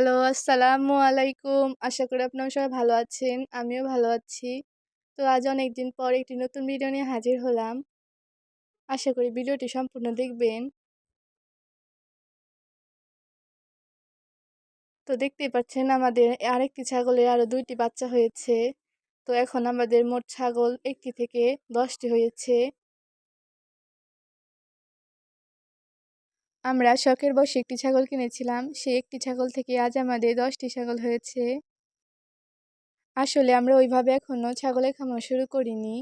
Hello, আসসালামু আলাইকুম। আশা করি আপনারা সবাই ভালো আছেন, আমিও ভালো আছি। তো আজ অনেক দিন পর একটি নতুন ভিডিও নিয়ে হাজির হলাম। আশা করি ভিডিওটি সম্পূর্ণ দেখবেন। তো দেখতেই পাচ্ছেন আমাদের আরেকটি ছাগলের আরও দুইটি বাচ্চা হয়েছে। তো এখন আমাদের মোট ছাগল একটি থেকে দশটি হয়েছে। আমরা শখের বসে একটি ছাগল কিনেছিলাম। সেই একটি ছাগল থেকে আজ আমাদের দশটি ছাগল হয়েছে। আসলে আমরা ওইভাবে এখনও ছাগলের খামার শুরু করিনি,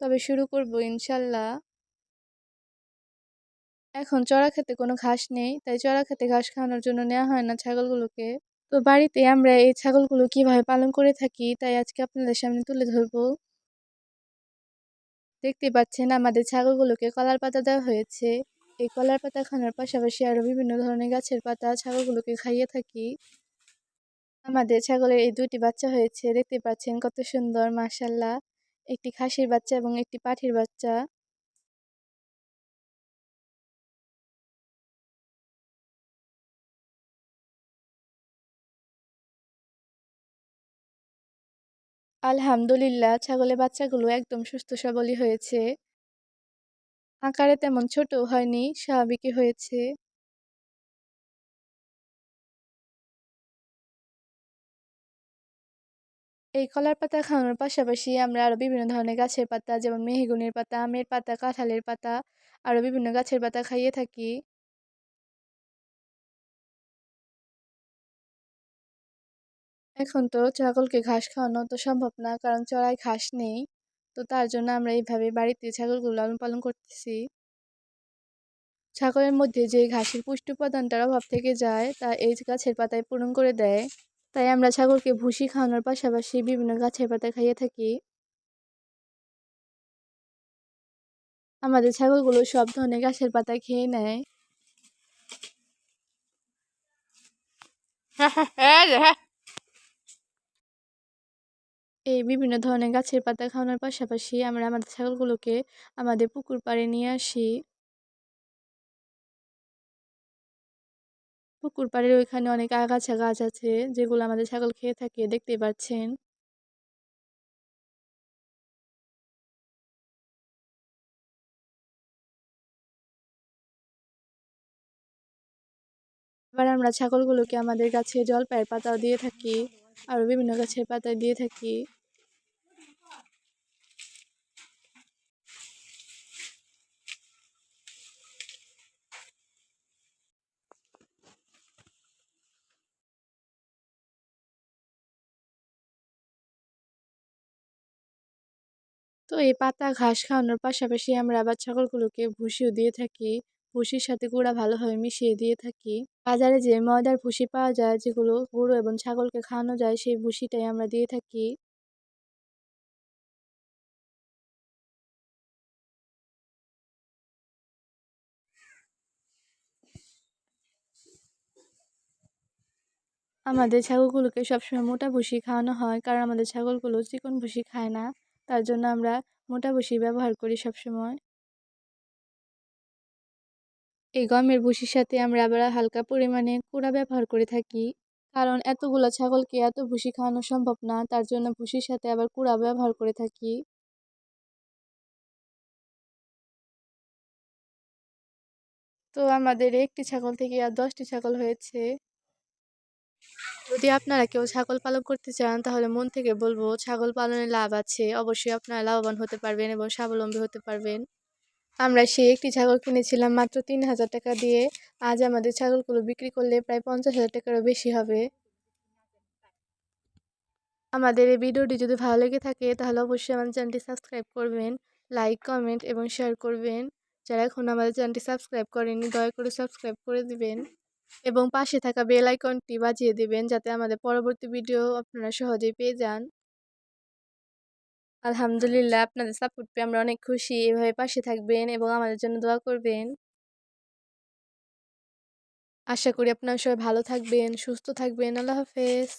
তবে শুরু করব ইনশাল্লাহ। এখন চড়া খেতে কোনো ঘাস নেই, তাই চড়া খেতে ঘাস খাওয়ানোর জন্য নেওয়া হয় না ছাগলগুলোকে। তো বাড়িতে আমরা এই ছাগলগুলো কীভাবে পালন করে থাকি, তাই আজকে আপনাদের সামনে তুলে ধরবো। দেখতে পাচ্ছেন আমাদের ছাগলগুলোকে কলার পাতা দেওয়া হয়েছে। এই কলার পাতা খাওয়ানোর পাশাপাশি আরও বিভিন্ন ধরনের গাছের পাতা, ছাগলগুলোকে খাইয়ে থাকি। আমাদের ছাগলের এই দুটি বাচ্চা হয়েছে দেখতে পাচ্ছেন কত সুন্দর মাসাল্লাহ একটি খাসির বাচ্চা এবং একটি পাঠির বাচ্চা। আলহামদুলিল্লাহ, ছাগলের বাচ্চাগুলো একদম সুস্থ সবলই হয়েছে। আকারে তেমন ছোট হয়নি, স্বাভাবিকই হয়েছে। এই কলার পাতা খাওয়ানোর পাশাপাশি আমরা আরও বিভিন্ন ধরনের গাছের পাতা, যেমন মেহগুনের পাতা, আমের পাতা, কাঁঠালের পাতা আরও বিভিন্ন গাছের পাতা খাইয়ে থাকি। এখন তো ছাগলকে ঘাস খাওয়ানো তো সম্ভব না, কারণ চড়ায় ঘাস নেই। তো তার জন্য আমরা এইভাবে বাড়িতে ছাগলগুলো লালন পালন করতেছি। ছাগলের মধ্যে যে ঘাসের পুষ্টি উপাদানটার অভাব থেকে যায়, তা এই গাছের পাতায় পূরণ করে দেয়, তাই আমরা ছাগলকে ভুসি খাওয়ানোর পাশাপাশি বিভিন্ন গাছের পাতা খাইয়ে থাকি। আমাদের ছাগলগুলো সব ধরনের গাছের পাতা খেয়ে নেয়। এই বিভিন্ন ধরনের গাছের পাতা খাওয়ানোর পাশাপাশি আমরা আমাদের ছাগলগুলোকে আমাদের পুকুর পাড়ে নিয়ে আসি। পুকুর পাড়ের ওইখানে অনেক আগাছা গাছ আছে যেগুলো আমাদের ছাগল খেয়ে থাকে, দেখতে পাচ্ছেন। আবার আমরা ছাগলগুলোকে আমাদের গাছে জলপাইয়ের পাতাও দিয়ে থাকি। আরও বিভিন্ন গাছের পাতা দিয়ে থাকি। তো এই পাতা ঘাস খাওয়ানোর পাশাপাশি আমরা আবার ছাগলগুলোকে ভুসিও দিয়ে থাকি। ভুসির সাথে গুঁড়া ভালোভাবে মিশিয়ে দিয়ে থাকি। বাজারে যে ময়দার ভুসি পাওয়া যায়, যেগুলো গরু এবং ছাগলকে খাওয়ানো যায়, সেই ভুসিটাই আমরা দিয়ে থাকি। আমাদের ছাগলগুলোকে সবসময় মোটা ভুসি খাওয়ানো হয়, কারণ আমাদের ছাগলগুলো চিকন ভুসি খায় না। তার জন্য আমরা মোটা ভুসি ব্যবহার করি সবসময়। এই গমের ভুসির সাথে আমরা আবার হালকা পরিমাণে কুড়া ব্যবহার করে থাকি। কারণ এতগুলো ছাগলকে এত ভুসি খাওয়ানো সম্ভব না, তার জন্য ভুসির সাথে আবার কুড়া ব্যবহার করে থাকি। তো আমাদের একটি ছাগল থেকে আর দশটি ছাগল হয়েছে। যদি আপনারা কেউ ছাগল পালন করতে চান, তাহলে মন থেকে বলব ছাগল পালনে লাভ আছে। অবশ্যই আপনারা লাভবান হতে পারবেন এবং স্বাবলম্বী হতে পারবেন। আমরা সেই একটি ছাগল কিনেছিলাম মাত্র তিন হাজার টাকা দিয়ে। আজ আমাদের ছাগলগুলো বিক্রি করলে প্রায় পঞ্চাশ হাজার টাকারও বেশি হবে। আমাদের এই ভিডিওটি যদি ভালো লেগে থাকে, তাহলে অবশ্যই আমাদের চ্যানেলটি সাবস্ক্রাইব করবেন, লাইক, কমেন্ট এবং শেয়ার করবেন। যারা এখন আমাদের চ্যানেলটি সাবস্ক্রাইব করেনি দয়া করে সাবস্ক্রাইব করে দিবেন এবং পাশে থাকা বেল আইকনটি বাজিয়ে দিবেন, যাতে আমাদের পরবর্তী ভিডিও আপনারা সহজেই পেয়ে যান। আলহামদুলিল্লাহ, আপনাদের সাপোর্ট পেয়ে আমরা অনেক খুশি। এভাবে পাশে থাকবেন এবং আমাদের জন্য দোয়া করবেন। আশা করি আপনারা সবাই ভালো থাকবেন, সুস্থ থাকবেন। আল্লাহ হাফেজ।